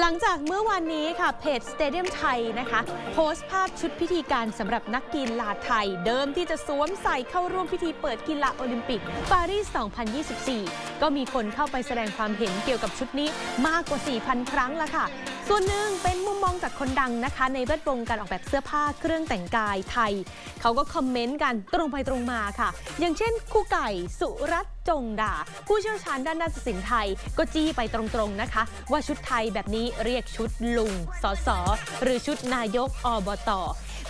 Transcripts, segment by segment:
หลังจากเมื่อวานนี้ค่ะเพจสเตเดียมไทยนะคะ โพสต์ภาพชุดพิธีการสำหรับนักกีฬาไทย เดิมที่จะสวมใส่เข้าร่วมพิธีเปิดกีฬาโอลิมปิกปารีส 2024 ก็มีคนเข้าไปแสดงความเห็นเกี่ยวกับชุดนี้มากกว่า 4,000 ครั้งละค่ะ ส่วนหนึ่งเป็นมุมมองจากคนดังนะคะ ในแวดวงการออกแบบเสื้อผ้าเครื่องแต่งกายไทย เขาก็คอมเมนต์กันตรงไปตรงมาค่ะ อย่างเช่นครูไก่สุรัตน์จงดา ผู้เชี่ยวชาญด้านนาฏศิลป์ไทย ก็จี้ไปตรงๆนะคะ ว่าชุดไทยแบบนี้เรียกชุดลุงสอสอหรือชุดนายกอบต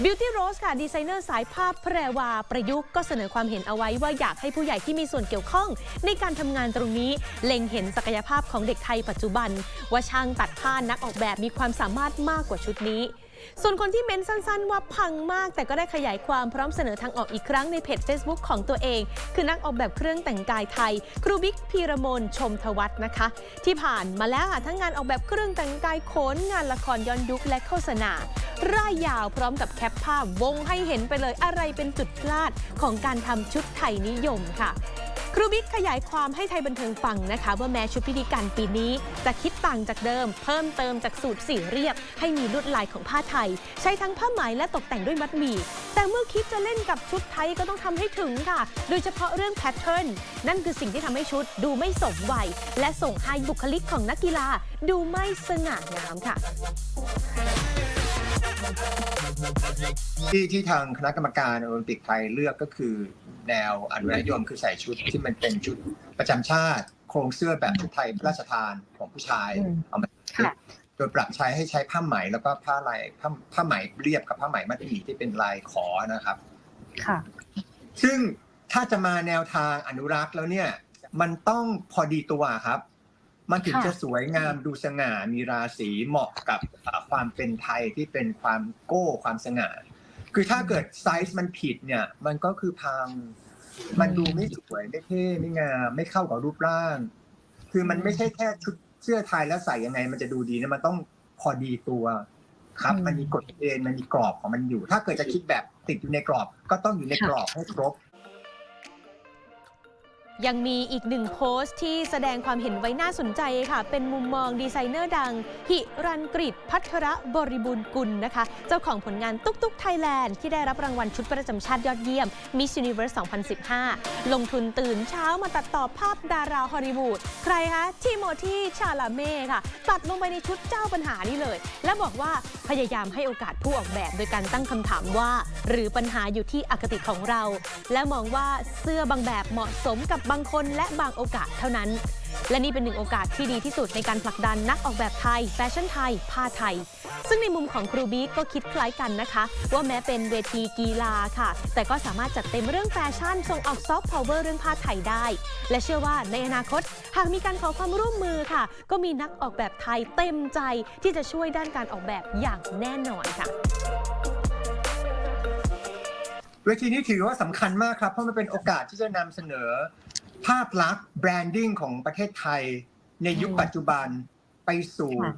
บิวตี้โรสค่ะดีไซเนอร์สายภาพแพรวาประยุกต์ก็เสนอความเห็นเอาไว้ว่าอยากให้ผู้ใหญ่ที่มีส่วนเกี่ยวข้อง ในการทำงานตรงนี้เล็งเห็นศักยภาพของเด็กไทยปัจจุบัน ว่าช่างตัดผ้านักออกแบบมีความสามารถมากกว่าชุดนี้ ส่วนคนที่เม้นสั้นๆ ว่าพังมาก แต่ก็ได้ขยายความพร้อมเสนอทางออกอีกครั้งในเพจ Facebook ของตัวเอง คือนักออกแบบเครื่องแต่งกายไทย ครูบิ๊กพีระมนชมทวัฒนะคะ ที่ผ่านมาแล้วทั้งงานออกแบบเครื่องแต่งกายโขนงานละครย้อนยุคและโฆษณาร่ายยาวพร้อมกับแคปภาพวงให้เห็นไปเลยอะไรเป็นจุดพลาดของการทำชุดไทยนิยมค่ะ ครูบิ๊กขยายความให้ไทยบันเทิงฟังนะคะ ว่าแม้ชุดพิธีการปีนี้จะคิดต่างจากเดิม เพิ่มเติมจากสูตรสีเรียบ ให้มีลวดลายของผ้าไทย ใช้ทั้งผ้าไหมและตกแต่งด้วยมัดหมี่แต่เมื่อคิดจะเล่นกับชุดไทยก็ต้องทำให้ถึงค่ะ โดยเฉพาะเรื่องแพทเทิร์นนั่นคือสิ่งที่ทำให้ชุดดูไม่สมวัย และส่งให้บุคลิกของนักกีฬาดูไม่สง่างามค่ะที่ที่ทางคณะกรรมการโอลิมปิกไทยเลือกก็คือ แนวอนุรักษ์นิยมคือใส่ชุดที่มันเป็นชุดประจำชาติ โครงเสื้อแบบชุดไทยพระราชทานของผู้ชายอืมเอามาค่ะโดยปรับใช้ให้ใช้ผ้าไหมแล้วก็ผ้าลายผ้าผ้าไหมเรียบกับผ้าไหมมัดหมี่ที่เป็นลายขอนะครับ ค่ะ ซึ่งถ้าจะมาแนวทางอนุรักษ์แล้วเนี่ย มันต้องพอดีตัวครับ มันถึงค่ะจะสวยงามดูสง่ามีราศีเหมาะกับเอ่อความเป็นไทยที่เป็นความโก้ความสง่า คือถ้าเกิดไซส์มันผิดเนี่ย มันก็คือพัง มันดูไม่สวยไม่เท่ไม่งามไม่เข้ากับรูปร่าง คือมันไม่ใช่แค่ชุดเสื้อไทยแล้วใส่ยังไง มันจะดูดีนะมันต้องพอดีตัว ครับอืมมันมีกฎเกณฑ์มันมีกรอบของมันอยู่ ถ้าเกิดจะคิดแบบติดอยู่ในกรอบ ก็ต้องอยู่ในกรอบให้ครบ ยังมีอีกหนึ่งโพสต์ที่แสดงความเห็นไว้น่าสนใจค่ะ เป็นมุมมองดีไซเนอร์ดัง หิรันกฤษพัทรบริบูรณ์กุลนะคะ เจ้าของผลงานตุ๊กตุ๊กไทยแลนด์ที่ได้รับรางวัลชุดประจำชาติยอดเยี่ยม Miss Universe 2015 ลงทุนตื่นเช้ามาตัดต่อภาพดาราฮอลลีวูดใครคะทิโมธีชาลาเม่ค่ะ ตัดลงไปในชุดเจ้าปัญหานี่เลย และบอกว่าพยายามให้โอกาสผู้ออกแบบโดยการตั้งคำถามว่า หรือปัญหาอยู่ที่อคติของเรา และมองว่าเสื้อบางแบบเหมาะสมกับบางคนและบางโอกาสเท่านั้น และนี่เป็นหนึ่งโอกาสที่ดีที่สุดในการผลักดันนักออกแบบไทย แฟชั่นไทย ผ้าไทย ซึ่งในมุมของครูบิ๊กก็คิดคล้ายกันนะคะ ว่าแม้เป็นเวทีกีฬาค่ะ แต่ก็สามารถจัดเต็มเรื่องแฟชั่นส่งออกซอฟต์พาวเวอร์เรื่องผ้าไทยได้ และเชื่อว่าในอนาคต หากมีการขอความร่วมมือค่ะ ก็มีนักออกแบบไทยเต็มใจที่จะช่วยด้านการออกแบบอย่างแน่นอนค่ะเวทีนี้ถือว่าสำคัญมากครับ เพราะมันเป็นโอกาสที่จะนำเสนอ ภาพลักษณ์แบรนดิ้งของประเทศไทย ในยุคอืมปัจจุบันไปสู่ค่ะ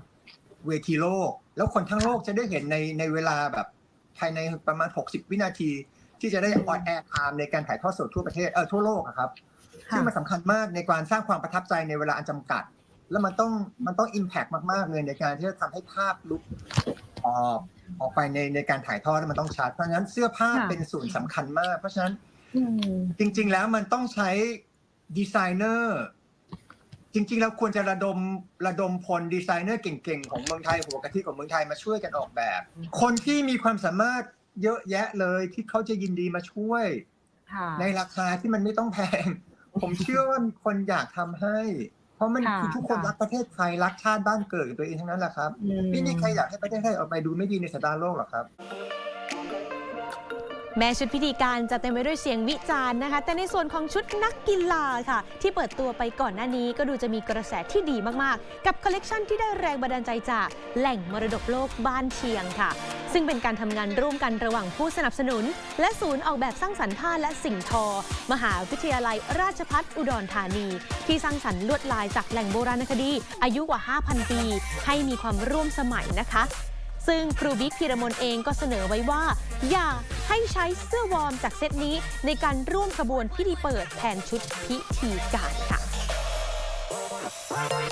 เวทีโลก แล้วคนทั้งโลกจะได้เห็นในในเวลาแบบภายในประมาณ 60 วินาที ที่จะได้ออนแอร์ไทม์ในการถ่ายทอดสดทั่วประเทศเออทั่วโลกอะครับซึ่งมันสำคัญมากในการสร้างความประทับใจในเวลาอันจำกัด แล้วมันต้องมันต้องอิมแพกมากๆเลยในการที่จะทำให้ภาพลุกออกออกไปในในการถ่ายทอดแล้วมันต้องชัดเพราะฉะนั้นเสื้อผ้าค่ะเป็นส่วนสำคัญมาก เพราะฉะนั้นอืมจริง ๆ แล้วมันต้องใช้ ดีไซเนอร์ จริง ๆ แล้วควรจะระดมระดมพลดีไซเนอร์เก่งๆ ของเมืองไทยหัวกะทิของเมืองไทยมาช่วยกันออกแบบ คนที่มีความสามารถเยอะแยะเลยที่เขาจะยินดีมาช่วยค่ะในราคาที่มันไม่ต้องแพง ผมเชื่อว่ามีคนอยากทำให้ เพราะมันค่ะคือทุกคนค่ะรักประเทศไทยรักชาติบ้านเกิดของตัวเองทั้งนั้นแหละครับอืมไม่มีใครอยากให้ประเทศไทยออกไปดูไม่ดีในสายตาโลกหรอกครับ แม้ชุดพิธีการจะเต็มไปด้วยเสียงวิจารณ์นะคะ แต่ในส่วนของชุดนักกีฬาค่ะ ที่เปิดตัวไปก่อนหน้านี้ก็ดูจะมีกระแสที่ดีมากๆ กับคอลเลกชันที่ได้แรงบันดาลใจจากแหล่งมรดกโลกบ้านเชียงค่ะ ซึ่งเป็นการทำงานร่วมกันระหว่างผู้สนับสนุน และศูนย์ออกแบบสร้างสรรค์ผ้าและสิ่งทอ มหาวิทยาลัยราชภัฏอุดรธานี ที่สร้างสรรค์ลวดลายจากแหล่งโบราณคดี อายุกว่า 5,000 ปี ให้มีความร่วมสมัยนะคะ ซึ่งครูบิ๊กพีระมนเองก็เสนอไว้ว่า อย่าให้ใช้เสื้อวอร์มจากเซตนี้ ในการร่วมขบวนพิธีเปิดแทนชุดพิธีการค่ะ